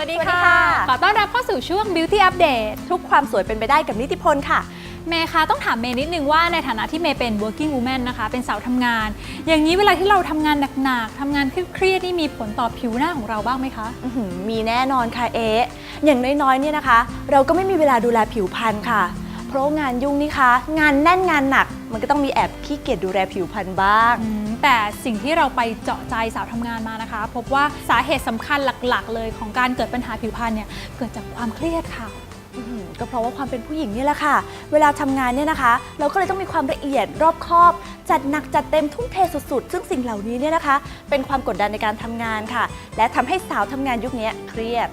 วัสดีสวัสดีค่ะค่ะ ขอต้อนรับเข้าสู่ช่วง Beauty Update ทุกความสวยเป็นไปได้กับนิติพลค่ะ เมย์คะต้องถามเมย์นิดนึงว่าในฐานะที่เมย์เป็น working woman นะคะ เป็นสาวทำงาน อย่างนี้เวลาที่เราทำงานหนักๆทำงานเครียดๆนี่มีผลต่อผิวหน้าของเราบ้างไหมคะอื้อหือมีแน่นอนค่ะเอ๊ะอย่างน้อยๆเนี่ยนะคะ เราก็ไม่มีเวลาดูแลผิวพรรณค่ะ เพราะงานยุ่งนี่คะ งานแน่นงานหนัก มันก็ต้องมีแอบขี้เกียจดูแลผิวพรรณบ้างอืมแต่สิ่งที่เราไปเจาะใจสาวทำงานมานะคะ พบว่าสาเหตุสำคัญหลักๆ เลยของการเกิดปัญหาผิวพรรณเนี่ยเกิดจากความเครียดค่ะ อื้อหือก็เพราะว่าความเป็นผู้หญิงนี่แหละค่ะ เวลาทำงานเนี่ยนะคะ เราก็เลยต้องมีความละเอียดรอบคอบ จัดหนักจัดเต็มทุ่มเทสุดๆ ซึ่งสิ่งเหล่านี้เนี่ยนะคะ เป็นความกดดันในการทำงานค่ะ และทำให้สาวทำงานยุคนี้เครียด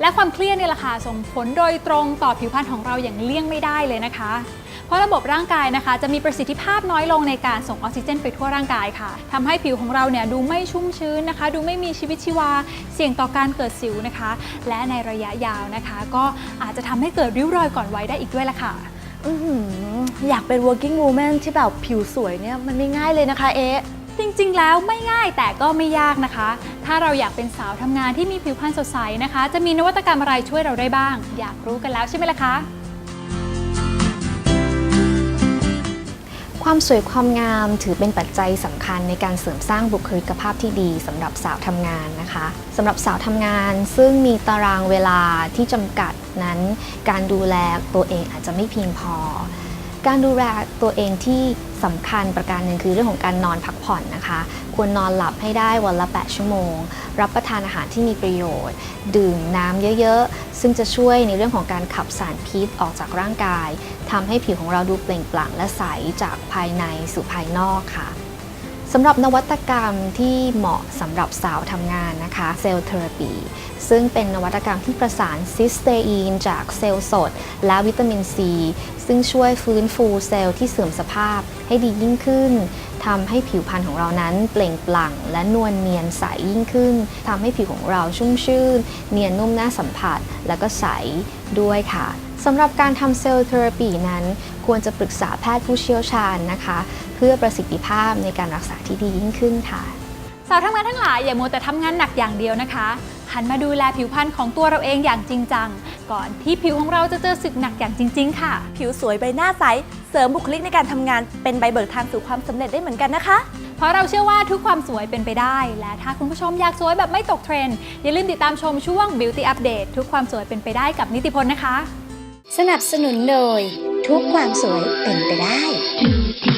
และความเครียดเนี่ยแหละค่ะส่งผลโดยตรงต่อผิวพรรณของเราอย่างเลี่ยงไม่ได้เลยนะคะ เพราะระบบร่างกายนะคะ จะมีประสิทธิภาพน้อยลงในการส่งออกซิเจนไปทั่วร่างกายค่ะทำให้ผิวของเราเนี่ยดูไม่ชุ่มชื้นนะคะ ดูไม่มีชีวิตชีวา เสี่ยงต่อการเกิดสิวนะคะ และในระยะยาวนะคะ ก็อาจจะทำให้เกิดริ้วรอยก่อนวัยได้อีกด้วยละค่ะออหืออยากเป็น working woman ที่แบบผิวสวยเนี่ยมันไม่ง่ายเลยนะคะเอ๊ะ จริงๆ แล้วไม่ง่ายแต่ก็ไม่ยากนะคะ ถ้าเราอยากเป็นสาวทำงานที่มีผิวพรรณสดใสนะคะ จะมีนวัตกรรมอะไรช่วยเราได้บ้าง อยากรู้กันแล้วใช่ไหมล่ะคะ ความสวยความงามถือเป็นปัจจัยสำคัญในการเสริมสร้างบุคลิกภาพที่ดีสำหรับสาวทำงานนะคะสำหรับสาวทำงานซึ่งมีตารางเวลาที่จำกัดนั้น การดูแลตัวเองอาจจะไม่เพียงพอ การดูแลตัวเองที่สำคัญประการหนึ่งคือเรื่องของการนอนพักผ่อนนะคะ ควรนอนหลับให้ได้วันละ 8 ชั่วโมง รับประทานอาหารที่มีประโยชน์ ดื่มน้ำเยอะๆ ซึ่งจะช่วยในเรื่องของการขับสารพิษออกจากร่างกายทำให้ผิวของเราดูเปล่งปลั่งและใสจากภายในสู่ภายนอกค่ะ สำหรับนวัตกรรมที่เหมาะสำหรับสาวทำงานนะคะเซลล์เทอราปีซึ่งเป็นนวัตกรรมที่ประสานซิสเตอีนจากเซลล์สด และวิตามินซี ซึ่งช่วยฟื้นฟูเซลล์ที่เสื่อมสภาพให้ดียิ่งขึ้น ทำให้ผิวพรรณของเรานั้นเปล่งปลั่ง และนวลเนียนใสยิ่งขึ้นทำให้ผิวของเราชุ่มชื่น เนียนนุ่มน่าสัมผัส และก็ใสด้วยค่ะสำหรับการทำเซลล์เทอราปีนั้น ควรจะปรึกษาแพทย์ผู้เชี่ยวชาญนะคะ เพื่อประสิทธิภาพในการรักษาที่ดียิ่งขึ้นค่ะ สาวทำงานทั้งหลายอย่ามัวแต่ทำงานหนักอย่างเดียวนะคะ หันมาดูแลผิวพรรณของตัวเราเองอย่างจริงจัง ก่อนที่ผิวของเราจะเจอศึกหนักอย่างจริง ๆ ค่ะ ผิวสวยใบหน้าใส เสริมบุคลิกในการทำงานเป็นใบเบิกทางสู่ความสำเร็จได้เหมือนกันนะคะ เพราะเราเชื่อว่าทุกความสวยเป็นไปได้ และถ้าคุณผู้ชมอยากสวยแบบไม่ตกเทรนด์อย่าลืมติดตามชมช่วง Beauty Update ทุกความสวยเป็นไปได้กับนิติพลนะคะ สนับสนุนโดย ทุกความสวยเป็นไปได้ Do